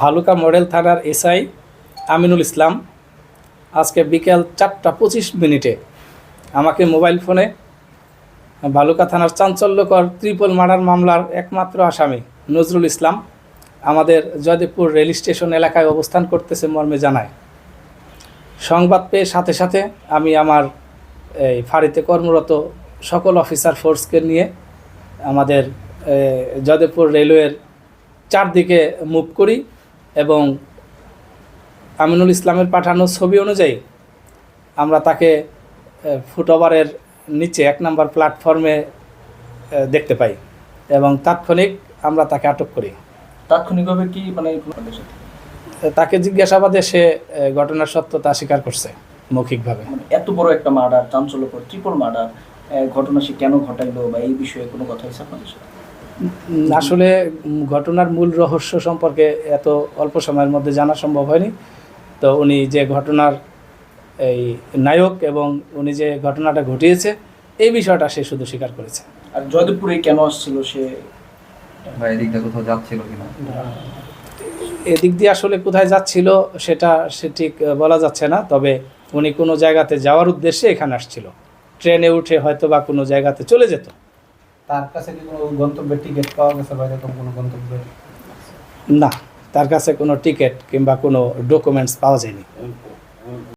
Bhaluka model থানার SI Aminul Islam. আজকে বিকেল চারটা পঁচিশ মিনিটে আমাকে মোবাইল ফোনে ভালুকা থানার চাঞ্চল্যকর ত্রিপল মার্ডার মামলার একমাত্র আসামি নজরুল ইসলাম আমাদের জয়দেবপুর রেল স্টেশন এলাকায় অবস্থান করতেছে মর্মে জানায়। সংবাদ পেয়ে সাথে সাথে আমি আমার এই ফাঁড়িতে কর্মরত সকল অফিসার ফোর্সকে নিয়ে আমাদের জয়দেবপুর রেলওয়ের চারদিকে মুভ করি এবং আমিনুল ইসলামের পাঠানো ছবি অনুযায়ী আমরা তাকে ফুটওভারের নিচে এক নম্বর প্ল্যাটফর্মে দেখতে পাই এবং তাৎক্ষণিক আমরা তাকে আটক করি। তাৎক্ষণিকভাবে কি মানে তাকে জিজ্ঞাসাবাদে সে ঘটনার সত্যতা স্বীকার করছে মৌখিকভাবে। মানে এত বড় একটা মার্ডার চাঞ্চল্যকর ট্রিপল মার্ডার ঘটনা সে কেন ঘটাইলো বা এই বিষয়ে কোনো কথা হয়েছে আপনাদের সাথে? আসলে ঘটনার মূল রহস্য সম্পর্কে এত অল্প সময়ের মধ্যে জানা সম্ভব হয়নি। তো উনি যে ঘটনার এই নায়ক এবং উনি যে ঘটনাটা ঘটিয়েছে এই বিষয়টা সে শুধু স্বীকার করেছে। আর জয়দেবপুরে কেন আসছিল সে? কোথাও যাচ্ছিল কিনা? এদিক দিয়ে আসলে কোথায় যাচ্ছিল সেটা সে ঠিক বলা যাচ্ছে না তবে উনি কোনো জায়গাতে যাওয়ার উদ্দেশ্যে এখানে আসছিল। ট্রেনে উঠে হয়তো বা কোনো জায়গাতে চলে যেত। তার কাছে কি কোনো গন্তব্যের টিকিট পাওয়া গেছে বা এরকম কোনো গন্তব্যের না, তার কাছে কোনো টিকিট কিংবা কোনো ডকুমেন্টস পাওয়া যায়নি।